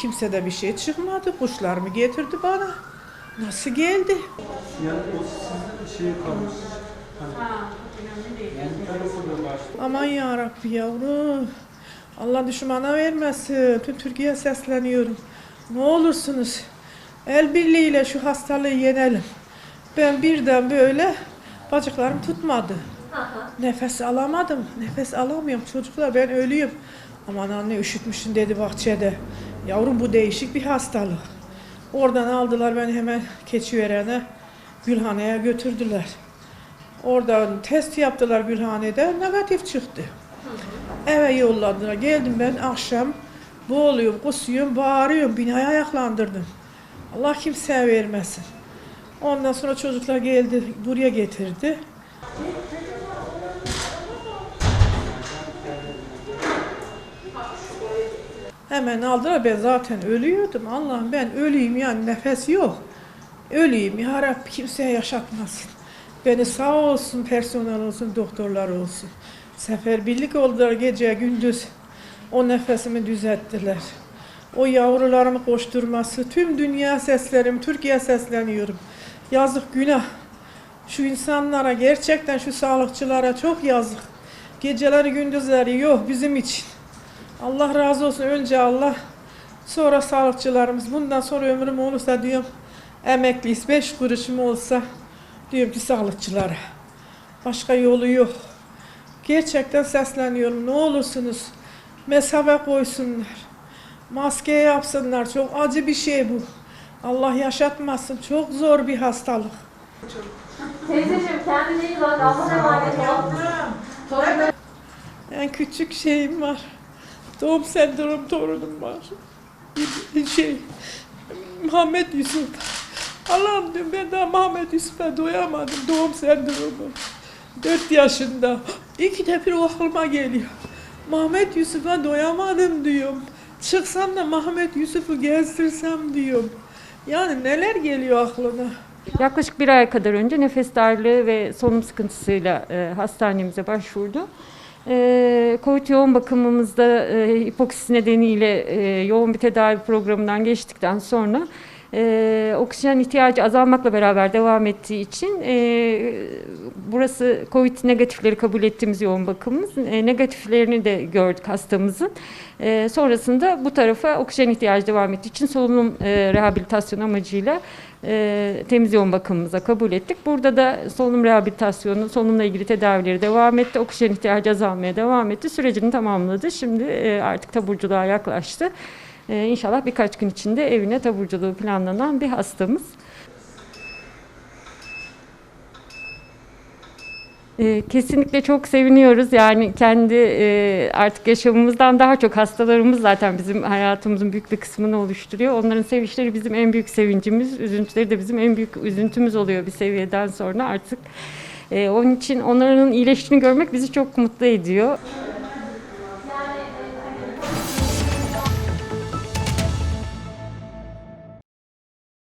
Kimse de bir şey çıkmadı. Kuşlar mı getirdi bana? Nasıl geldi? Yani o sizin şey kalmış. Hani. Aman ya Rabbi yavrum. Allah düşmana vermesin. Tüm Türkiye'ye sesleniyorum. Ne olursunuz el birliğiyle şu hastalığı yenelim. Ben birden böyle bacaklarım tutmadı. Nefes alamadım. Nefes alamıyorum. Çocuklar ben ölüyüm. Aman anne üşütmüşsün dedi bahçede. Yavrum bu değişik bir hastalık. Oradan aldılar beni hemen Keçiören'e, Gülhane'ye götürdüler. Oradan test yaptılar Gülhane'de, negatif çıktı. Eve yolladılar. Geldim ben akşam boğuluyorum, kusuyorum, bağırıyorum, binayı ayaklandırdım. Allah kimseye vermesin. Ondan sonra çocuklar geldi, buraya getirdi. Hemen aldılar. Ben zaten ölüyordum. Allah'ım ben öleyim yani nefes yok. Öleyim ya Rabbi kimseye yaşatmasın. Beni sağ olsun, personel olsun, doktorlar olsun. Seferberlik oldular gece gündüz. O nefesimi düzelttiler. O yavrularımı koşturması, tüm dünya seslerim, Türkiye sesleniyorum. Yazık günah. Şu insanlara gerçekten şu sağlıkçılara çok yazık. Geceleri gündüzleri yok bizim için. Allah razı olsun. Önce Allah, sonra sağlıkçılarımız. Bundan sonra ömrüm olursa diyorum emekliyiz. Beş kuruşum olsa diyorum ki sağlıkçılara. Başka yolu yok. Gerçekten sesleniyorum. Ne olursunuz mesafe koysunlar. Maske yapsınlar. Çok acı bir şey bu. Allah yaşatmasın. Çok zor bir hastalık. Teyzeciğim kendine iyi bak. Allah'a emanet ol. En küçük şeyim var. Doğum sendrom torunum var. Şey, Muhammed Yusuf. Allah'ım diyorum ben daha Muhammed Yusuf'a doyamadım doğum sendromu. 4 yaşında. İki de bir o aklıma geliyor. Muhammed Yusuf'a doyamadım diyorum. Çıksam da Muhammed Yusuf'u gezdirsem diyorum. Yani neler geliyor aklına. Yaklaşık bir ay kadar önce nefes darlığı ve solunum sıkıntısıyla e, hastanemize başvurdu. E, Covid yoğun bakımımızda e, hipoksis nedeniyle e, yoğun bir tedavi programından geçtikten sonra e, oksijen ihtiyacı azalmakla beraber devam ettiği için e, burası Covid negatifleri kabul ettiğimiz yoğun bakımımız. E, negatiflerini de gördük hastamızın. E, sonrasında bu tarafa oksijen ihtiyacı devam ettiği için solunum e, rehabilitasyonu amacıyla e, temiz yoğun bakımımıza kabul ettik. Burada da solunum rehabilitasyonu, solunumla ilgili tedavileri devam etti. Oksijen ihtiyacı azalmaya devam etti. Sürecini tamamladı. Şimdi e, artık taburculuğa yaklaştı. E, inşallah birkaç gün içinde evine taburculuğu planlanan bir hastamız. E, Kesinlikle çok seviniyoruz. Yani kendi e, artık yaşamımızdan daha çok hastalarımız zaten bizim hayatımızın büyük bir kısmını oluşturuyor. Onların sevinçleri bizim en büyük sevincimiz, üzüntüleri de bizim en büyük üzüntümüz oluyor bir seviyeden sonra artık. E, onun için onların iyileştiğini görmek bizi çok mutlu ediyor.